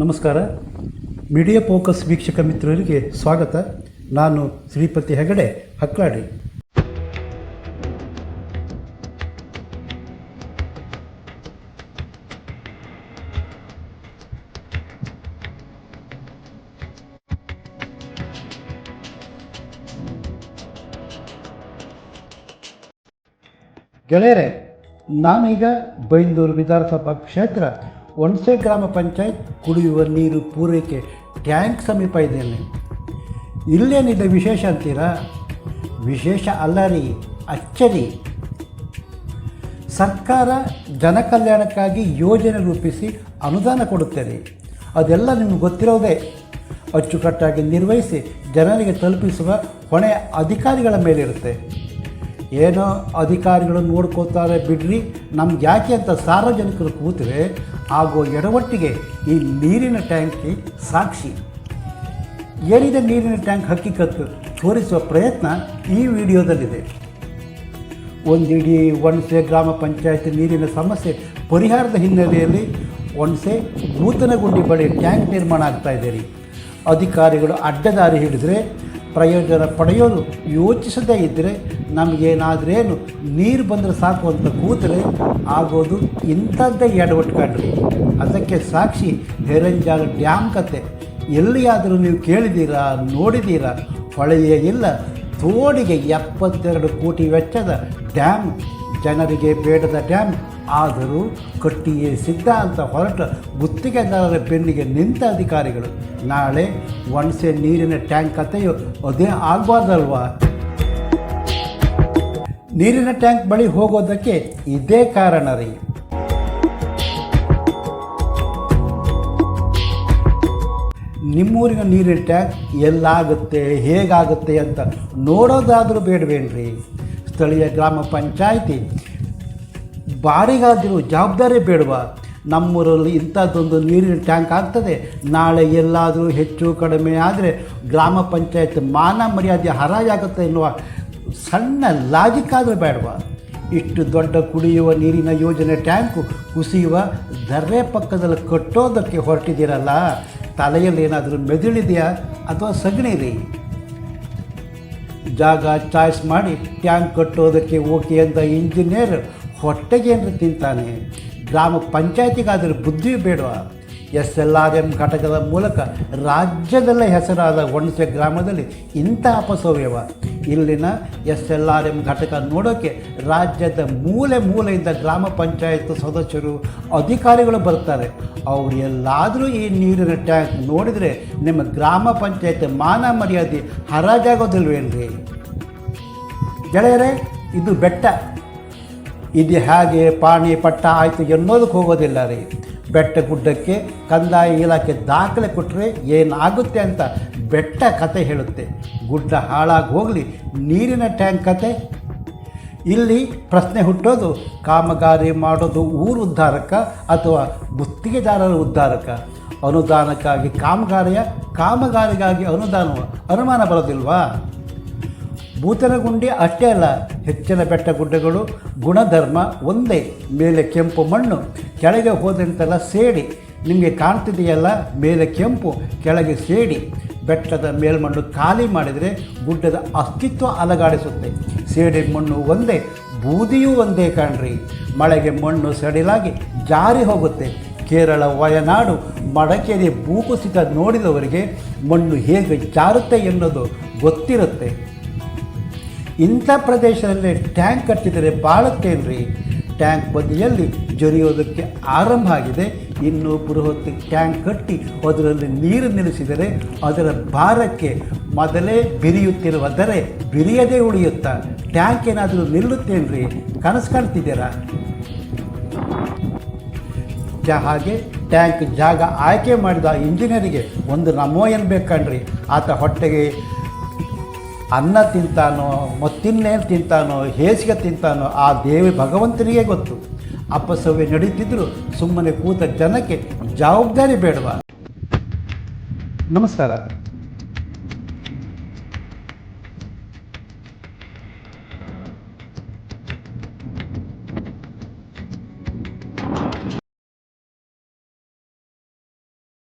ನಮಸ್ಕಾರ. Media focus ವೀಕ್ಷಕ ಮಿತ್ರರಿಗೆ ಸ್ವಾಗತ. ನಾನು ಶ್ರೀಪತಿ ಹೆಗಡೆ, ಹಕ್ಕಾಡಿ. ಗೆಳೆಯರೆ, ನಾನೀಗ ಬೈಂದೂರು ವಿಧಾನಸಭಾ ಕ್ಷೇತ್ರ ಒಣಸೆ ಗ್ರಾಮ ಪಂಚಾಯತ್ ಕುಡಿಯುವ ನೀರು ಪೂರೈಕೆ ಟ್ಯಾಂಕ್ ಸಮೀಪ ಇದೆ ಅಲ್ಲಿ ಇಲ್ಲೇನಿದೆ ವಿಶೇಷ ಅಂತೀರಾ? ವಿಶೇಷ ಅಲ್ಲ ರೀ, ಅಚ್ಚರಿ. ಸರ್ಕಾರ ಜನಕಲ್ಯಾಣಕ್ಕಾಗಿ ಯೋಜನೆ ರೂಪಿಸಿ ಅನುದಾನ ಕೊಡುತ್ತದೆ ಅದೆಲ್ಲ ನಿಮ್ಗೆ ಗೊತ್ತಿರೋದೇ. ಅಚ್ಚುಕಟ್ಟಾಗಿ ನಿರ್ವಹಿಸಿ ಜನರಿಗೆ ತಲುಪಿಸುವ ಹೊಣೆ ಅಧಿಕಾರಿಗಳ ಮೇಲಿರುತ್ತೆ. ಏನೋ ಅಧಿಕಾರಿಗಳು ನೋಡ್ಕೋತಾರೆ ಬಿಡ್ರಿ, ನಮ್ಗೆ ಯಾಕೆ ಅಂತ ಸಾರ್ವಜನಿಕರು ಕೂತರೆ ಆಗೋ ಎಡವಟ್ಟಿಗೆ ಈ ನೀರಿನ ಟ್ಯಾಂಕ್ಗೆ ಸಾಕ್ಷಿ. ಏನಿದೆ ನೀರಿನ ಟ್ಯಾಂಕ್ ಹಕ್ಕಿಕತ್ತು ತೋರಿಸುವ ಪ್ರಯತ್ನ ಈ ವಿಡಿಯೋದಲ್ಲಿದೆ. ಒಂದಿಡೀ ಒಣಸೆ ಗ್ರಾಮ ಪಂಚಾಯತ್ ನೀರಿನ ಸಮಸ್ಯೆ ಪರಿಹಾರದ ಹಿನ್ನೆಲೆಯಲ್ಲಿ ಒಣಸೆ ನೂತನಗುಂಡಿ ಬಳಿ ಟ್ಯಾಂಕ್ ನಿರ್ಮಾಣ ಆಗ್ತಾ ಇದೆ ರೀ. ಅಧಿಕಾರಿಗಳು ಅಡ್ಡದಾರಿ ಹಿಡಿದ್ರೆ ಪ್ರಯೋಜನ ಪಡೆಯೋದು ಯೋಚಿಸದೇ ಇದ್ದರೆ ನಮಗೇನಾದ್ರೇನು ನೀರು ಬಂದರೆ ಸಾಕು ಅಂತ ಕೂತರೆ ಆಗೋದು ಇಂಥದ್ದೇ ಎಡವಟ್ಕಾಡ್ರಿ ಕಂಡ್ರಿ. ಅದಕ್ಕೆ ಸಾಕ್ಷಿ ಹೆರಂಜಾಲ ಡ್ಯಾಮ್ ಕತೆ. ಎಲ್ಲಿಯಾದರೂ ನೀವು ಕೇಳಿದ್ದೀರಾ ನೋಡಿದ್ದೀರಾ ಹೊಳೆಯೇ ಇಲ್ಲ. ತೋಡಿಗೆ ಎಪ್ಪತ್ತೆರಡು ಕೋಟಿ ವೆಚ್ಚದ ಡ್ಯಾಮ್. ಜನರಿಗೆ ಬೇಡದ ಡ್ಯಾಮ್ ಆದರೂ ಕಟ್ಟಿಯೇ ಸಿದ್ಧ ಅಂತ ಹೊರಟ ಗುತ್ತಿಗೆದಾರರ ಬೆನ್ನಿಗೆ ನಿಂತ ಅಧಿಕಾರಿಗಳು. ನಾಳೆ ಒಣಸೆ ನೀರಿನ ಟ್ಯಾಂಕ್ ಕಥೆಯು ಅದೇ ಆಗಬಾರ್ದಲ್ವಾ? ನೀರಿನ ಟ್ಯಾಂಕ್ ಬಳಿ ಹೋಗೋದಕ್ಕೆ ಇದೇ ಕಾರಣ ರೀ. ನಿಮ್ಮೂರಿನ ನೀರಿನ ಟ್ಯಾಂಕ್ ಎಲ್ಲಾಗುತ್ತೆ ಹೇಗಾಗುತ್ತೆ ಅಂತ ನೋಡೋದಾದರೂ ಬೇಡವೇನ್ರಿ? ಸ್ಥಳೀಯ ಗ್ರಾಮ ಪಂಚಾಯಿತಿ. ಬಾರಿಗಾದರೂ ಜವಾಬ್ದಾರಿ ಬೇಡವಾ ನಮ್ಮೂರಲ್ಲಿ ಇಂಥದ್ದೊಂದು ನೀರಿನ ಟ್ಯಾಂಕ್ ಆಗ್ತದೆ. ನಾಳೆ ಎಲ್ಲಾದರೂ ಹೆಚ್ಚು ಕಡಿಮೆ ಆದರೆ ಗ್ರಾಮ ಪಂಚಾಯತ್ ಮಾನ ಮರ್ಯಾದೆ ಹರಾಜಾಗುತ್ತೆ ಎನ್ನುವ ಸಣ್ಣ ಲಾಜಿಕ್ ಆದರೂ ಬೇಡವಾ. ಇಷ್ಟು ದೊಡ್ಡ ಕುಡಿಯುವ ನೀರಿನ ಯೋಜನೆ ಟ್ಯಾಂಕು ಕುಸಿಯುವ ದರ್ರೆ ಪಕ್ಕದಲ್ಲಿ ಕಟ್ಟೋದಕ್ಕೆ ಹೊರಟಿದ್ದೀರಲ್ಲ. ತಲೆಯಲ್ಲಿ ಏನಾದರೂ ಮೆದುಳಿದೆಯಾ ಅಥವಾ ಸಗಣಿ ರೀ ಜಾಗ ಚಾಯ್ಸ್ ಮಾಡಿ ಟ್ಯಾಂಕ್ ಕಟ್ಟೋದಕ್ಕೆ ಓಕೆ ಅಂತ ಇಂಜಿನಿಯರ್ ಹೊಟ್ಟೆಗೆ ಏನಾರು ತಿಂತಾನೆ. ಗ್ರಾಮ ಪಂಚಾಯತಿಗಾದರೆ ಬುದ್ಧಿ ಬೇಡವಾ? ಎಸ್ ಎಲ್ ಆರ್ ಎಂ ಘಟಕದ ಮೂಲಕ ರಾಜ್ಯದಲ್ಲೇ ಹೆಸರಾದ ಒಣಸೆ ಗ್ರಾಮದಲ್ಲಿ ಇಂಥ ಅಪಸವ್ಯವ. ಇಲ್ಲಿನ ಎಸ್ ಎಲ್ ಆರ್ ಎಂ ಘಟಕ ನೋಡೋಕ್ಕೆ ರಾಜ್ಯದ ಮೂಲೆ ಮೂಲೆಯಿಂದ ಗ್ರಾಮ ಪಂಚಾಯತ್ ಸದಸ್ಯರು, ಅಧಿಕಾರಿಗಳು ಬರ್ತಾರೆ. ಅವ್ರು ಎಲ್ಲಾದರೂ ಈ ನೀರಿನ ಟ್ಯಾಂಕ್ ನೋಡಿದರೆ ನಿಮ್ಮ ಗ್ರಾಮ ಪಂಚಾಯತ್ ಮಾನ ಮರ್ಯಾದೆ ಹರಾಜಾಗೋದಿಲ್ವೇನ್ರಿ ಗೆಳೆಯರೇ, ಇದು ಬೆಟ್ಟ. ಇದು ಹೇಗೆ ಪಾಣಿ ಪಟ್ಟ ಆಯಿತು ಎನ್ನೋದಕ್ಕೆ ಹೋಗೋದಿಲ್ಲ ರೀ. ಬೆಟ್ಟ ಗುಡ್ಡಕ್ಕೆ, ಕಂದಾಯ ಇಲಾಖೆ ದಾಖಲೆ ಕೊಟ್ಟರೆ ಏನಾಗುತ್ತೆ ಅಂತ ಬೆಟ್ಟ ಕತೆ ಹೇಳುತ್ತೆ. ಗುಡ್ಡ ಹಾಳಾಗಿ ಹೋಗಲಿ, ನೀರಿನ ಟ್ಯಾಂಕ್ ಕತೆ. ಇಲ್ಲಿ ಪ್ರಶ್ನೆ ಹುಟ್ಟೋದು, ಕಾಮಗಾರಿ ಮಾಡೋದು ಊರು ಉದ್ಧಾರಕ ಅಥವಾ ಗುತ್ತಿಗೆದಾರರ ಉದ್ಧಾರಕ ಅನುದಾನಕ್ಕಾಗಿ ಕಾಮಗಾರಿಯ, ಕಾಮಗಾರಿಗಾಗಿ ಅನುದಾನವ ಅನುಮಾನ ಬರೋದಿಲ್ವಾ? ಭೂತನಗುಂಡಿ ಅಷ್ಟೇ ಅಲ್ಲ, ಹೆಚ್ಚಿನ ಬೆಟ್ಟ ಗುಡ್ಡಗಳು ಗುಣಧರ್ಮ ಒಂದೇ. ಮೇಲೆ ಕೆಂಪು ಮಣ್ಣು, ಕೆಳಗೆ ಹೋದಂತೆಲ್ಲ ಸೇಡಿ. ನಿಮಗೆ ಕಾಣ್ತಿದೆಯಲ್ಲ, ಮೇಲೆ ಕೆಂಪು, ಕೆಳಗೆ ಸೇಡಿ. ಬೆಟ್ಟದ ಮೇಲ್ಮಣ್ಣು ಖಾಲಿ ಮಾಡಿದರೆ ಗುಡ್ಡದ ಅಸ್ತಿತ್ವ ಅಲಗಾಡಿಸುತ್ತೆ. ಸೇಡಿ ಮಣ್ಣು ಒಂದೇ, ಬೂದಿಯೂ ಒಂದೇ ಕಾಣ್ರಿ. ಮಳೆಗೆ ಮಣ್ಣು ಸಡಿಲಾಗಿ ಜಾರಿ ಹೋಗುತ್ತೆ. ಕೇರಳ, ವಯನಾಡು, ಮಡಕೇರಿ ಭೂಕುಸಿತ ನೋಡಿದವರಿಗೆ ಮಣ್ಣು ಹೇಗೆ ಜಾರುತ್ತೆ ಎನ್ನೋದು ಗೊತ್ತಿರುತ್ತೆ. ಇಂಥ ಪ್ರದೇಶದಲ್ಲಿ ಟ್ಯಾಂಕ್ ಕಟ್ಟಿದರೆ ಬಾಳುತ್ತೇನ್ರಿ ಟ್ಯಾಂಕ್ ಬದಿಯಲ್ಲಿ ಜೊರೆಯೋದಕ್ಕೆ ಆರಂಭ ಆಗಿದೆ. ಇನ್ನು ಬೃಹತ್ ಟ್ಯಾಂಕ್ ಕಟ್ಟಿ ಅದರಲ್ಲಿ ನೀರು ನಿಲ್ಲಿಸಿದರೆ ಅದರ ಭಾರಕ್ಕೆ ಮೊದಲೇ ಬಿರಿಯುತ್ತಿರುವ ದರೆ ಬಿರಿಯದೇ ಉಳಿಯುತ್ತಾ. ಟ್ಯಾಂಕ್ ಏನಾದರೂ ನಿಲ್ಲುತ್ತೇನ್ರಿ? ಕನಸು ಕಾಣ್ತಿದ್ದೀರಾ? ಜ ಹಾಗೆ ಟ್ಯಾಂಕ್ ಜಾಗ ಆಯ್ಕೆ ಮಾಡಿದ ಇಂಜಿನಿಯರಿಗೆ ಒಂದು ನಮೋ ಎನ್ಬೇಕಣ್ರಿ ಆತ ಹೊಟ್ಟೆಗೆ ಅನ್ನ ತಿಂತಾನೋ ಮತ್ತಿನ್ನೇನು ತಿಂತಾನೋ, ಹೇಸಿಗೆ ತಿಂತಾನೋ, ಆ ದೇವಿ ಭಗವಂತನಿಗೆ ಗೊತ್ತು. ಅಪಸವ್ಯ ನಡೀತಿದ್ರು, ಸುಮ್ಮನೆ ಕೂತ ಜನಕ್ಕೆ ಜವಾಬ್ದಾರಿ ಬೇಡವಾ? ನಮಸ್ಕಾರ.